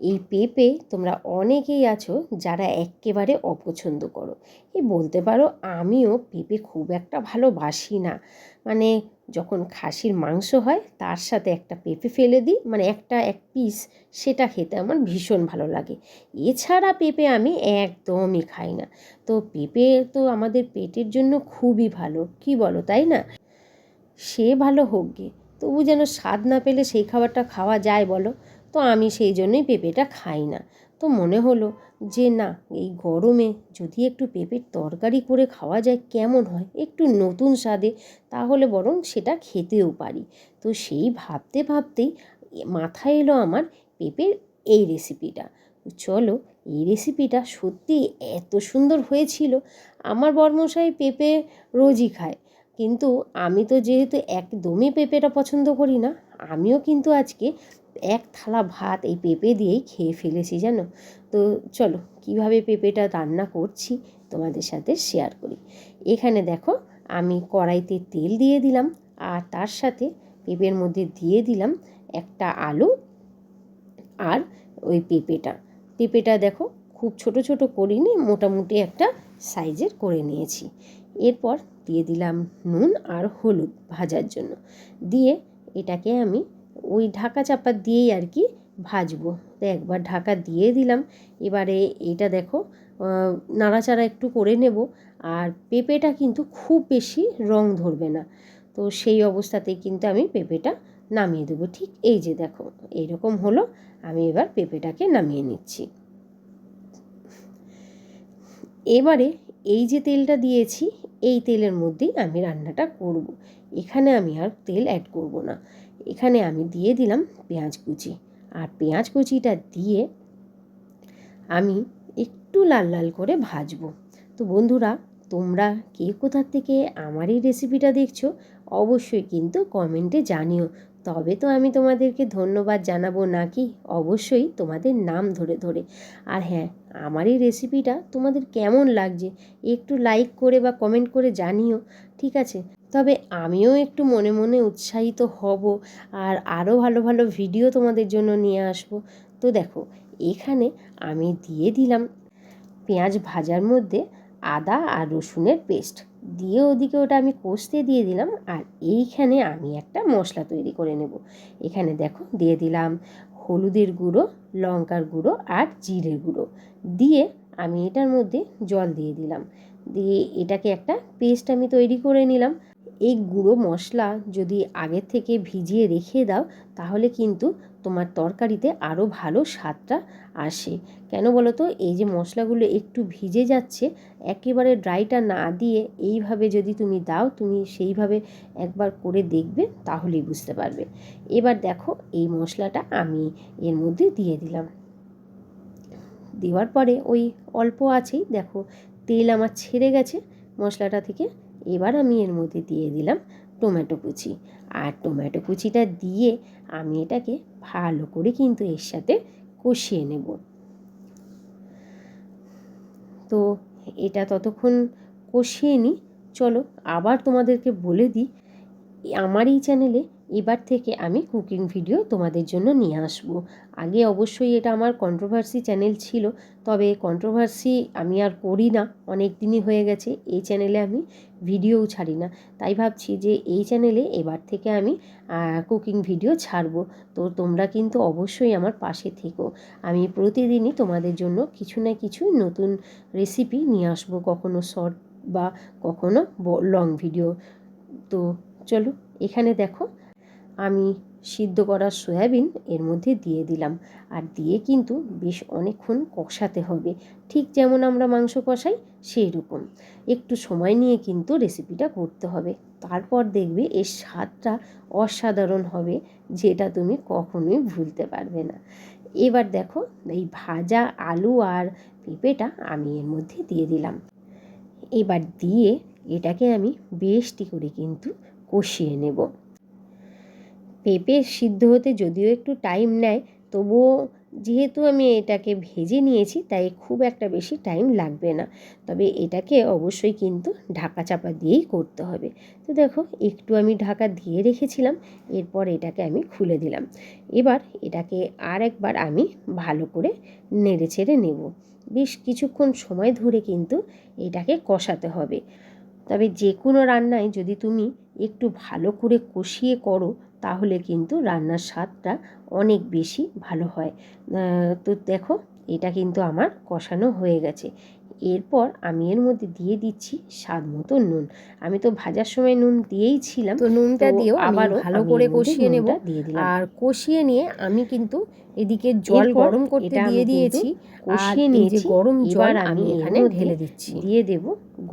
এই পেঁপে তোমরা অনেকেই আছো যারা এক্কেবারে অপছন্দ করো। এই বলতে পারো আমিও পেঁপে খুব একটা ভালোবাসি না। মানে যখন খাসির মাংস হয় তার সাথে একটা পেঁপে ফেলে দিই মানে একটা এক পিস সেটা খেতে আমার ভীষণ ভালো লাগে। এছাড়া পেঁপে আমি একদমই খাই না। তো পেঁপে তো আমাদের পেটের জন্য খুবই ভালো, কি বলো তাই না? সে ভালো হোক গে। তবু যেন স্বাদ না পেলে সেই খাবারটা খাওয়া যায় বলো। তো আমি সেই জন্যই পেঁপেটা খাই না। তো মনে হলো যে না, এই গরমে যদি একটু পেঁপের তরকারি করে খাওয়া যায় কেমন হয়, একটু নতুন স্বাদে, তাহলে বরং সেটা খেতেও পারি। তো সেই ভাবতে ভাবতেই মাথায় এলো আমার পেঁপের এই রেসিপিটা চলো, এই রেসিপিটা সত্যি এত সুন্দর হয়েছিল, আমার বর্মশাই পেঁপে রোজই খায়। কিন্তু আমি তো যেহেতু একদমই পেঁপেটা পছন্দ করি না, আমিও কিন্তু আজকে এক থালা ভাত এই পেঁপে দিয়েই খেয়ে ফেলেছি জানো? তো চলো, কীভাবে পেঁপেটা রান্না করছি তোমাদের সাথে শেয়ার করি। এখানে দেখো, আমি কড়াইতে তেল দিয়ে দিলাম আর তার সাথে পেঁপের মধ্যে দিয়ে দিলাম একটা আলু আর ওই পেঁপেটা। পেঁপেটা দেখো, খুব ছোট ছোট করিনি মোটামুটি একটা সাইজের করে নিয়েছি। এরপর দিয়ে দিলাম নুন আর হলুদ ভাজার জন্য। দিয়ে এটাকে আমি ওই ঢাকা চাপা দিয়েই আর কি ভাজবো। তো একবার ঢাকা দিয়ে দিলাম। এবারে এটা দেখো নাড়াচাড়া একটু করে নেব। আর পেঁপেটা কিন্তু খুব বেশি রং ধরবে না। তো সেই অবস্থাতেই কিন্তু আমি পেঁপেটা নামিয়ে দেবো। ঠিক এই যে দেখো, এইরকম হলো। আমি এবার পেঁপেটাকে নামিয়ে নিচ্ছি। এবারে এই যে তেলটা দিয়েছি, এই তেলের মধ্যেই আমি রান্নাটা করব। এখানে আমি আর তেল অ্যাড করব না। এখানে আমি দিয়ে দিলাম পেঁয়াজ কুচি। আর পেঁয়াজ কুচিটা দিয়ে আমি একটু লাল লাল করে ভাজবো। তো বন্ধুরা, তোমরা কে কোথার থেকে আমার এই রেসিপিটা দেখছ, অবশ্যই কিন্তু কমেন্টে জানিও। তবে তো আমি তোমাদেরকে ধন্যবাদ জানাব নাকি অবশ্যই তোমাদের নাম ধরে ধরে। আর হ্যাঁ আমার এই রেসিপিটা তোমাদের কেমন লাগছে? একটু লাইক করে বা কমেন্ট করে জানিও, ঠিক আছে? তবে আমিও একটু মনে মনে উৎসাহিত হব আর আরও ভালো ভালো ভিডিও তোমাদের জন্য নিয়ে আসব। তো দেখো, এখানে আমি দিয়ে দিলাম পেঁয়াজ ভাজার মধ্যে আদা আর রসুনের পেস্ট। দিয়ে ওদিকে ওটা আমি কষতে দিয়ে দিলাম আর এইখানে আমি একটা মশলা তৈরি করে নেব। এখানে দেখো দিয়ে দিলাম হলুদের গুঁড়ো, লঙ্কার গুঁড়ো আর জিরের গুঁড়ো। দিয়ে আমি এটার মধ্যে জল দিয়ে দিলাম। দিয়ে এটাকে একটা পেস্ট আমি তৈরি করে নিলাম। এই গুঁড়ো মশলা যদি আগের থেকে ভিজিয়ে রেখে দাও, তাহলে কিন্তু তোমার তরকারিতে আরও ভালো স্বাদটা আসে। কেন বলো তো এই যে মশলাগুলো একটু ভিজে যাচ্ছে, একেবারে ড্রাইটা না দিয়ে এইভাবে যদি তুমি দাও, তুমি সেইভাবে একবার করে দেখবে, তাহলেই বুঝতে পারবে। এবার দেখো, এই মশলাটা আমি এর মধ্যে দিয়ে দিলাম। দেওয়ার পরে ওই অল্প আছেই, দেখো, তেল আমার ছেড়ে গেছে মশলাটা থেকে। এবার আমি এর মধ্যে দিয়ে দিলাম টমেটো কুচি। আর টমেটো কুচিটা দিয়ে আমি এটাকে ভালো করে কিন্তু এর সাথে কষিয়ে নেব। তো এটা ততক্ষণ কষিয়ে নিই চলো আবার তোমাদেরকে বলে দিই আমার এই চ্যানেলে এবার থেকে আমি কুকিং ভিডিও তোমাদের জন্য নিয়ে আসব। আগে অবশ্যই এটা আমার কন্ট্রোভার্সি চ্যানেল ছিল, তবে কন্ট্রোভার্সি আমি আর করি না, অনেক দিনই হয়ে গেছে, এই চ্যানেলে আমি ভিডিওও ছাড়ি না। তাই ভাবছি যে এই চ্যানেলে এবার থেকে আমি কুকিং ভিডিও ছাড়বো। তো তোমরা কিন্তু অবশ্যই আমার পাশে থেকো। আমি প্রতিদিনই তোমাদের জন্য কিছু না কিছু নতুন রেসিপি নিয়ে আসব, কখনো শর্ট বা কখনো লং ভিডিও তো চলো এখানে দেখো, আমি সিদ্ধ করা সয়াবিন এর মধ্যে দিয়ে দিলাম। আর দিয়ে কিন্তু বেশ অনেকক্ষণ কষাতে হবে। ঠিক যেমন আমরা মাংস কষাই সেই রকম একটু সময় নিয়ে কিন্তু রেসিপিটা করতে হবে। তারপর দেখবে এর স্বাদটা অসাধারণ হবে, যেটা তুমি কখনোই ভুলতে পারবে না। এবার দেখো, এই ভাজা আলু আর পেঁপেটা আমি এর মধ্যে দিয়ে দিলাম। এবার দিয়ে এটাকে আমি বেশটি করে কিন্তু কষিয়ে নেব। পেঁপে সিদ্ধ হতে যদিও একটু টাইম নেয়, তবুও যেহেতু আমি এটাকে ভেজে নিয়েছি, তাই খুব একটা বেশি টাইম লাগবে না। তবে এটাকে অবশ্যই কিন্তু ঢাকা চাপা দিয়েই করতে হবে। তো দেখো, একটু আমি ঢাকা দিয়ে রেখেছিলাম, এরপর এটাকে আমি খুলে দিলাম। এবার এটাকে আর একবার আমি ভালো করে নেড়ে ছেড়ে নেব। বেশ কিছুক্ষণ সময় ধরে কিন্তু এটাকে কষাতে হবে। তবে যে কোনো রান্নায় যদি তুমি একটু ভালো করে কষিয়ে করো, তাহলে কিন্তু রান্নার স্বাদটা অনেক বেশি ভালো হয়। তো দেখো, এটা কিন্তু আমার কষানো হয়ে গেছে। এরপর আমি এর মধ্যে দিয়ে দিচ্ছি স্বাদ মতো নুন। আমি তো ভাজার সময় নুন দিয়েই ছিলাম তো নুনটা দিয়েও আবারও ভালো করে কষিয়ে নেব। দিয়ে দিলাম। আর কষিয়ে নিয়ে আমি কিন্তু এদিকে জল গরম করতে দিয়ে দিয়েছি। কষিয়ে এই যে গরম জল আমি এখানে ঢেলে দিচ্ছি। দিয়ে দেব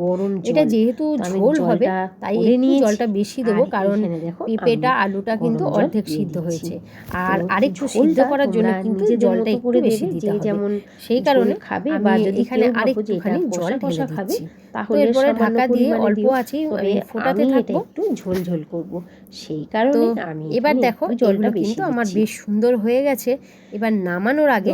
গরম জল। এটা যেহেতু ঝোল হবে তাই একটু জলটা বেশি দেবো কারণ দেখো পেঁপেটা আলুটা কিন্তু অর্ধেক সিদ্ধ হয়েছে। আর আরেকটু সিদ্ধ করার জন্য কিন্তু জলটা একটু করে বেশি দিতে হবে। যেমন সেই কারণে খাবে বা যদি এখানে কেউ এটা জল ঢেলে খাবে। তাহলে এরপরে ঢাকা দিয়ে অল্প। আছেই ফোটাতে থাকব। একটু ঝোল ঝোল করব। সেই কারণে আমি এবার দেখো জলটা বেশি কিন্তু আমার বেশ সুন্দর হয়ে গেছে। এবার নামানোর আগে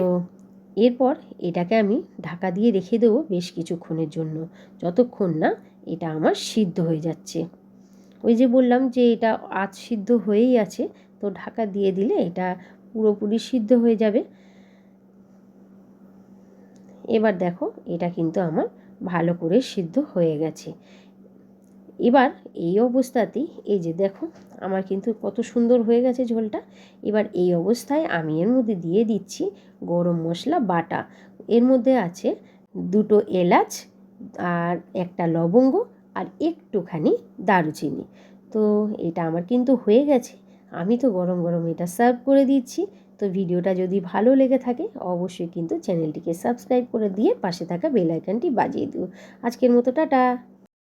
এরপর এটাকে আমি ঢাকা দিয়ে রেখে দেবো বেশ কিছুক্ষণের জন্য। যতক্ষণ না এটা আমার সিদ্ধ হয়ে যাচ্ছে। ওই যে বললাম যে এটা আজ সিদ্ধ হয়েই আছে। তো ঢাকা দিয়ে দিলে এটা পুরোপুরি সিদ্ধ হয়ে যাবে। এবার দেখো এটা কিন্তু আমার ভালো করে সিদ্ধ হয়ে গেছে। এবার এই অবস্থাতেই এই যে দেখো আমার কিন্তু কত সুন্দর হয়ে গেছে ঝোলটা। এবার এই অবস্থায় আমি এর মধ্যে দিয়ে দিচ্ছি গরম মশলা বাটা। এর মধ্যে আছে দুটো এলাচ আর একটা লবঙ্গ আর একটুখানি দারুচিনি। তো এটা আমার কিন্তু হয়ে গেছে। আমি তো গরম গরম এটা সার্ভ করে দিচ্ছি। তো ভিডিওটা যদি ভালো লেগে থাকে, অবশ্যই কিন্তু চ্যানেলটিকে সাবস্ক্রাইব করে দিয়ে পাশে থাকা বেল আইকনটি বাজিয়ে দিও। আজকের মতো টাটা।